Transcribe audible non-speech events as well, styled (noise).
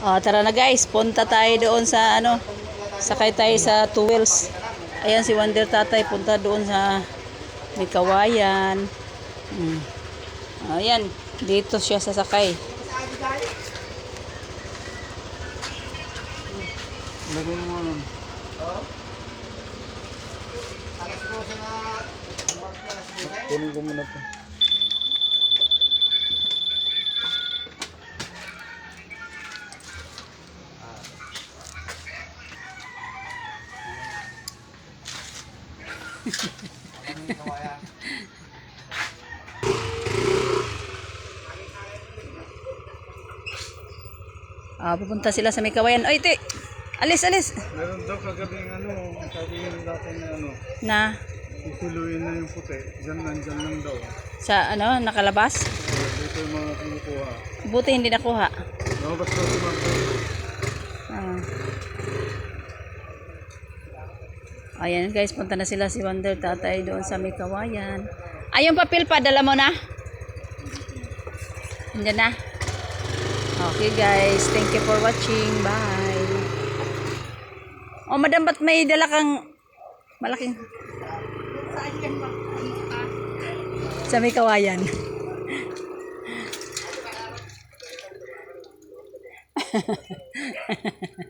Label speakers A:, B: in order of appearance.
A: Oh, tara na guys, punta tayo doon sa ano, sakay tayo sa two wheels. Ayan si Wonder Tatay, punta doon sa may kawayan. Hmm. Ayan, dito siya sasakay.
B: Lagay mo ano. Kunin ko muna to.
A: Ah, pupunta sila sa may kawayan. Oy, te! Alis, alis!
B: Meron daw kagabing ano, sabihin dati na ano,
A: Na,
B: isuluin na yung puti. Diyan nandyan lang daw.
A: sa ano, nakalabas?
B: Dito yung mga kinukuha.
A: Buti hindi nakuha.
B: Lumabas daw si Marco.
A: Ah. Ayan guys, punta na sila si Wonder Tatay doon sa may kawayan. Ay, yung papel pa, dala mo na? Andyan na? Okay guys, thank you for watching. Bye. Oh, madam, ba't may dala kang malaking... Sa may kawayan. (laughs)